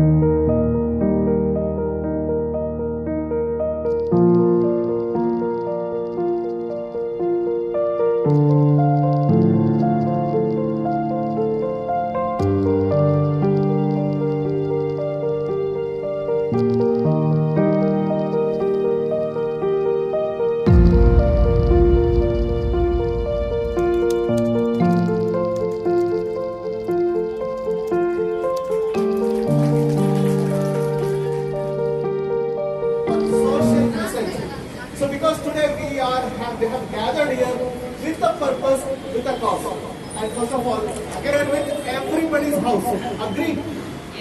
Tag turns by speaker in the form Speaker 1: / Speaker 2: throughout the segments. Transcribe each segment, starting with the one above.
Speaker 1: thank you purpose, with a cause. And first of all, again with everybody's house. Agree?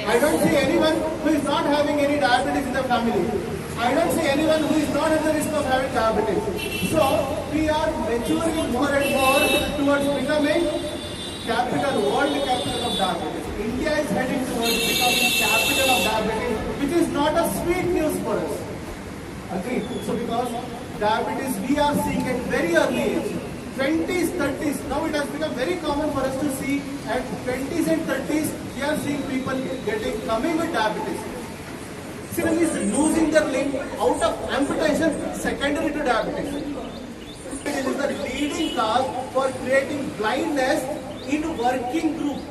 Speaker 1: I don't see anyone who is not having any diabetes in the family. I don't see anyone who is not at the risk of having diabetes. So we are maturing more and more towards becoming capital, world capital of diabetes. India is heading towards becoming capital of diabetes, which is not a sweet news for us. Agree? So because diabetes we are seeing at very early age. 20s, 30s, now it has become very common for us to see at 20s and 30s, we are seeing people getting, coming with diabetes. Syrian is losing their limb out of amputation secondary to diabetes. It is the leading cause for creating blindness in working group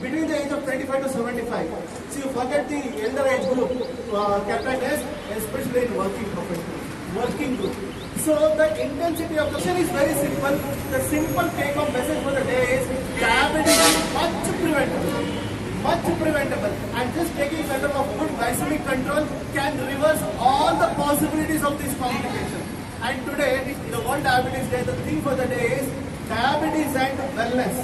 Speaker 1: between the age of 25 to 75. So you forget the elder age group, uh, captainess, especially in working professionals, working group. So the intensity of the question is very simple. The simple take home message for the day is diabetes is much preventable. Much preventable. And just taking control of good glycemic control can reverse all the possibilities of this complication. And today, the World Diabetes Day, the theme for the day is diabetes and wellness.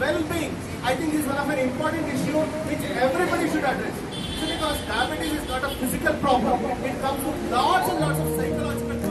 Speaker 1: Well-being, I think is one of an important issue which everybody should address. So because diabetes is not a physical problem, it comes with lots and lots of psychological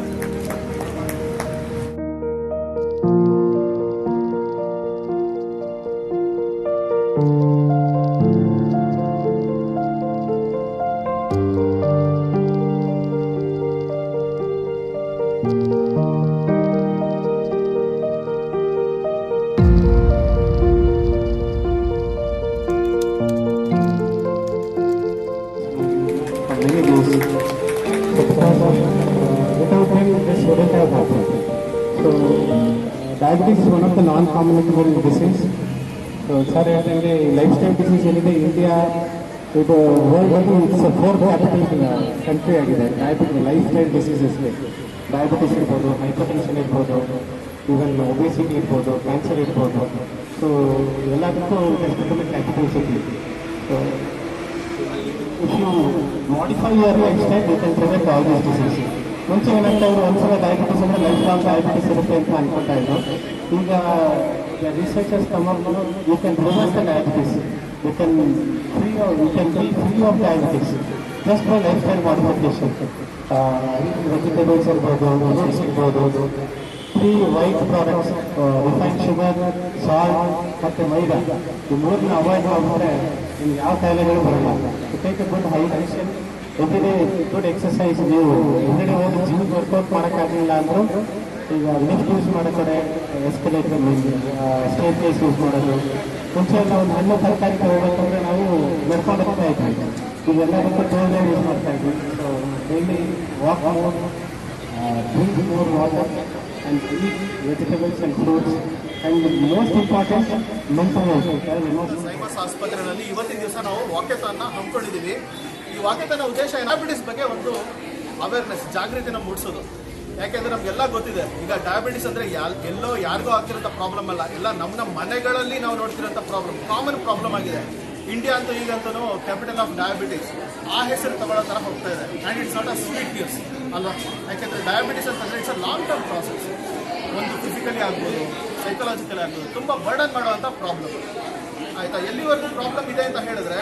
Speaker 2: diabetes is one of the non-communicable disease. So sir ಹೇಳ್ದಂಗೆ life style disease ಏನಿದೆ India ಇದು world it's four capital country ಆಗಿದೆ diabetes lifestyle ಡಿಸೀಸಸ್ಗೆ diabetes ಇರ್ಬೋದು hypertension ಇರ್ಬೋದು even obesity ಇರ್ಬೋದು cancer ಇರ್ಬೋದು so ಎಲ್ಲದಕ್ಕೂ capital city so if you modify your lifestyle, you can prevent all these diseases. ಮುಂಚೆ ಏನಾಗ್ತಾ ಇದ್ರು ಒಂದ್ಸಲ ಡಯಾಬಿಟಿಸ್ ಅಂದ್ರೆ ಲೈಫ್ ಲಾಂಗ್ ಡಯಾಬಿಟಿಸ್ ಇರುತ್ತೆ ಅಂತ ಅನ್ಕೊಳ್ತಾ ಇದ್ರು ಈಗ researchers come up you can reverse the diabetes you can free you can be free of diabetes just by lifestyle modification vegetables ಇರ್ಬೋದು ಫ್ರೂಟ್ಸ್ ಇರ್ಬೋದು free white products refine sugar salt ಮತ್ತು ಮೈದಾ. ಈ ಮೂರನ್ನ avoid ಮಾಡಿಬಿಟ್ರೆ ನಿಮ್ಗೆ ಯಾವ ಕಾಯಿಲೆಗಳು ಬರಲ್ಲ. Take a good hydration everyday good exercise ನೀವು. ಎವ್ರಿಡೇ ಹೋಗಿ ಜಿಮ್ ವರ್ಕೌಟ್ ಮಾಡೋಕ್ಕಾಗಲಿಲ್ಲ ಅಂದರೂ ಈಗ ಲಿಫ್ಟ್ ಯೂಸ್ ಮಾಡೋ ಕಡೆ ಎಸ್ಕಲೇಟರ್ ಸ್ಟೇಟ್ ಕೇಸ್ ಯೂಸ್ ಮಾಡೋದು. ಮುಂಚೆ ಎಲ್ಲ ಒಂದು ಹಣ್ಣು ತರಕಾರಿ ತಗೋಬೇಕಂದ್ರೆ ನಾವು ನಡ್ಕೊಂಡು ಹೋಗ್ತಾ ಇದ್ವಿ. ಈಗೆಲ್ಲದಕ್ಕೂ ಟೋಲ್ ಯೂಸ್ ಮಾಡ್ತಾ ಇದ್ವಿ. So daily walk uh, drink more water, and eat vegetables and fruits. And most important, mental health.
Speaker 1: ಸೈಮಸ್ ಇವತ್ತಿನ ದಿವಸ ನಾವು ವಾಕ್ಯತಾನ ಹಮ್ಮಿಕೊಂಡಿದ್ದೀವಿ ಈ ವಾಕ್ಯತನ ಉದ್ದೇಶ ಡಯಾಬಿಟಿಸ್ ಬಗ್ಗೆ ಒಂದು ಅವೇರ್ನೆಸ್ ಜಾಗೃತಿನ ಮೂಡಿಸೋದು ಯಾಕೆಂದ್ರೆ ನಮ್ಗೆಲ್ಲ ಗೊತ್ತಿದೆ ಈಗ ಡಯಾಬಿಟಿಸ್ ಅಂದ್ರೆ ಎಲ್ಲೋ ಯಾರಿಗೂ ಆಗ್ತಿರೋಂಥ ಪ್ರಾಬ್ಲಮ್ ಅಲ್ಲ ಎಲ್ಲ ನಮ್ಮ ನಮ್ಮ ಮನೆಗಳಲ್ಲಿ ನಾವು ನೋಡ್ತಿರೋಂಥ ಪ್ರಾಬ್ಲಮ್ ಕಾಮನ್ ಪ್ರಾಬ್ಲಮ್ ಆಗಿದೆ ಇಂಡಿಯಾ ಅಂತ ಈಗ ಅಂತ ಕ್ಯಾಪಿಟಲ್ ಆಫ್ ಡಯಾಬಿಟಿಸ್ ಆ ಹೆಸರು ತಗೊಳ್ಳೋ ಥರ ಹೋಗ್ತಾ ಇದೆ. And it's not a sweet news ಅಲ್ವಾ? ಯಾಕೆಂದ್ರೆ ಡಯಾಬಿಟಿಸ್ ಅಂತಂದ್ರೆ it's a long term process ಒಂದು ಫಿಸಿಕಲಿ ಆಗ್ಬೋದು ಸೈಕಲಾಜಿಕಲಿ ಆಗ್ಬೋದು, ತುಂಬ ಬರ್ಡನ್ ಮಾಡುವಂಥ ಪ್ರಾಬ್ಲಮ್ ಆಯ್ತಾ? ಎಲ್ಲಿವರೆಗೂ ಪ್ರಾಬ್ಲಮ್ ಇದೆ ಅಂತ ಹೇಳಿದ್ರೆ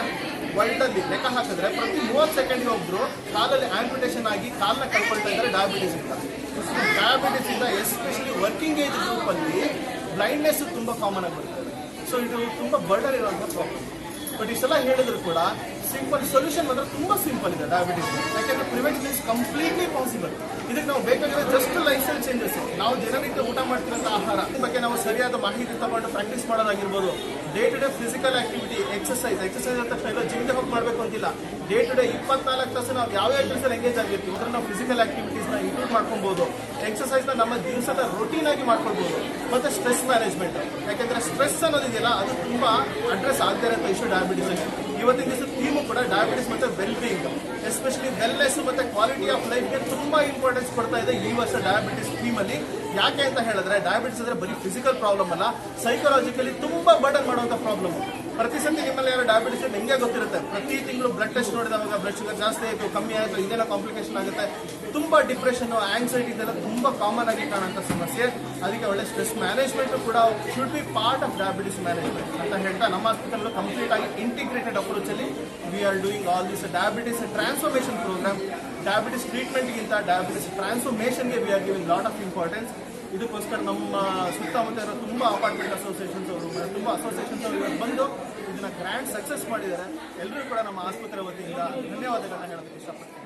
Speaker 1: ವರ್ಲ್ಡಲ್ಲಿ ಲೆಕ್ಕ ಹಾಕಿದ್ರೆ ಪ್ರತಿ ಮೂವತ್ತು ಸೆಕೆಂಡ್ಗೆ ಒಬ್ರು ಕಾಲಲ್ಲಿ ಆಂಪಿಟೇಷನ್ ಆಗಿ ಕಾಲನ್ನ ಕಳ್ಕೊಳ್ತಾ ಇದ್ದಾರೆ ಡಯಾಬಿಟಿಸ್ ಇಂದ ಡಯಾಬಿಟಿಸ್ ಇಂದ ಎಸ್ಪೆಷಲಿ ವರ್ಕಿಂಗ್ ಏಜ್ ಗ್ರೂಪಲ್ಲಿ ಬ್ಲೈಂಡ್ನೆಸ್ ತುಂಬ ಕಾಮನ್ ಆಗಿ ಬರ್ತದೆ ಸೊ ಇದು ತುಂಬ ಬರ್ಡನ್ ಇರುವಂಥ ಪ್ರಾಬ್ಲಮ್ ಬಟ್ ಇಷ್ಟೆಲ್ಲ ಹೇಳಿದ್ರು ಕೂಡ ಸಿಂಪಲ್ ಸೊಲ್ಯೂಷನ್ ಮಾತ್ರ ತುಂಬಾ ಸಿಂಪಲ್ ಇದೆ ಡಯಾಬಿಟಿಸ್ ಯಾಕೆಂದ್ರೆ ಪ್ರಿವೆನ್ಷನ್ ಇಸ್ ಕಂಪ್ಲೀಟ್ಲಿ ಪಾಸಿಬಲ್ ಇದಕ್ಕೆ ನಾವು ಬೇಕಾಗಿರೋ ಜಸ್ಟ್ ಲೈಫ್ ಸ್ಟೈಲ್ ಚೇಂಜಸ್ ನಾವು ದಿನನಿತ್ಯ ಊಟ ಮಾಡ್ತಿರೋಂಥ ಆಹಾರ ಬಗ್ಗೆ ನಾವು ಸರಿಯಾದ ಮಾಹಿತಿ ತಗೊಂಡು ಪ್ರಾಕ್ಟೀಸ್ ಮಾಡೋದಾಗಿರ್ಬೋದು. Day to day physical activity exercise exercise ಅಂತ ಎಲ್ಲ ಜಿಮ್ಗೆ ಹೋಗಿ ಮಾಡಬೇಕು ಅಂತಿಲ್ಲ. ಡೇ ಟು ಡೇ ಇಪ್ಪತ್ನಾಲ್ಕು ತಾಸು ನಾವು ಯಾವ ಕೆಲಸದಲ್ಲಿ ಎಂಗೇಜ್ ಆಗಿರ್ತೀವಿ ಅಂದ್ರೆ ನಾವು ಫಿಸಿಕಲ್ ಆಕ್ಟಿವಿಟೀಸ್ನ ಇನ್ಕ್ಲೂಡ್ ಮಾಡ್ಕೊಬೋದು. ಎಕ್ಸಸೈಸ್ನ ನಮ್ಮ ದಿವಸದ ರೊಟೀನ್ ಆಗಿ ಮಾಡ್ಕೊಳ್ಬೋದು. ಮತ್ತೆ ಸ್ಟ್ರೆಸ್ ಮ್ಯಾನೇಜ್ಮೆಂಟ್ ಯಾಕೆಂದ್ರೆ ಸ್ಟ್ರೆಸ್ ಅನ್ನೋದಿದೆಯಲ್ಲ, ಅದು ತುಂಬಾ ಅಡ್ರೆಸ್ ಆಗದೆ ಇರೋಂಥ ಇಶ್ಯೂ ಡಯಾಬಿಟಿಸ್ ಆಗಿ ಇವತ್ತಿನ ದಿವಸ ಥೀಮು ಕೂಡ ಡಯಾಬಿಟಿಸ್ ಮತ್ತೆ ವೆಲ್ ಬೀಯಿಂಗ್ ಎಸ್ಪೆಷಲಿ ವೆಲ್ನೆಸ್ ಮತ್ತೆ ಕ್ವಾಲಿಟಿ ಆಫ್ ಲೈಫ್ಗೆ ತುಂಬಾ ಇಂಪಾರ್ಟೆನ್ಸ್ ಕೊಡ್ತಾ ಇದೆ ಈ ವರ್ಷ ಡಯಾಬಿಟಿಸ್ ಥೀಮ್ ಅಲ್ಲಿ. ಯಾಕೆ ಅಂತ ಹೇಳಿದ್ರೆ ಡಯಾಬಿಟಿಸ್ ಅಂದ್ರೆ ಬರೀ ಫಿಸಿಕಲ್ ಪ್ರಾಬ್ಲಮ್ ಅಲ್ಲ ಸೈಕಲಾಜಿಕಲಿ ತುಂಬಾ ಬರ್ಡನ್ ಮಾಡುವಂತ ಪ್ರಾಬ್ಲಮ್ ಪ್ರತಿ ಸತಿ ನಿಮ್ಮಲ್ಲಿ ಯಾರು ಡಯಾಬಿಟಿಸ್ ನಿಮಗೆ ಗೊತ್ತಿರುತ್ತೆ. ಪ್ರತಿ ತಿಂಗಳು ಬ್ಲಡ್ ಟೆಸ್ಟ್ ನೋಡಿದಾಗ ಬ್ಲಡ್ ಶುಗರ್ ಜಾಸ್ತಿ ಆಯಿತು, ಕಮ್ಮಿ ಆಯಿತು ಇದೆಲ್ಲ ಕಾಂಪ್ಲಿಕೇಶನ್ ಆಗುತ್ತೆ. ತುಂಬಾ ಡಿಪ್ರೆಷನ್ ಆಂಗ್ಸೈಟಿ ಇದೆಲ್ಲ ತುಂಬಾ ಕಾಮನ್ ಆಗಿ ಕಾಣುವಂಥ ಸಮಸ್ಯೆ. ಅದಕ್ಕೆ ಒಳ್ಳೆ ಸ್ಟ್ರೆಸ್ ಮ್ಯಾನೇಜ್ಮೆಂಟ್ ಕೂಡ should be part of diabetes management ಅಂತ ಹೇಳ್ತಾ ನಮ್ಮ ಹಾಸ್ಪಿಟಲ್ ಕಂಪ್ಲೀಟ್ ಆಗಿ ಇಂಟಿಗ್ರೇಟೆಡ್ ಅಪ್ರೋಚ್ ಅಲ್ಲಿ we are doing all this diabetes transformation program diabetes ಟ್ರೀಟ್ಮೆಂಟ್ಗಿಂತ diabetes ಟ್ರಾನ್ಸ್ಫಾರ್ಮೇಷನ್ಗೆ we are giving lot of importance ಇದಕ್ಕೋಸ್ಕರ ನಮ್ಮ ಸುತ್ತಮುತ್ತ ಇರೋ ತುಂಬ ಅಪಾರ್ಟ್ಮೆಂಟ್ ಅಸೋಸಿಯೇಷನ್ಸ್ ಅವರು ತುಂಬ ಅಸೋಸಿಯೇಷನ್ಸ್ ಅವರು ಬಂದು ಇದನ್ನ ಗ್ರ್ಯಾಂಡ್ ಸಕ್ಸಸ್ ಮಾಡಿದ್ದಾರೆ. ಎಲ್ಲರೂ ಕೂಡ ನಮ್ಮ ಆಸ್ಪತ್ರೆ ವತಿಯಿಂದ ಧನ್ಯವಾದಗಳನ್ನ ಹೇಳೋದಕ್ಕೆ ಇಷ್ಟಪಡ್ತೀನಿ.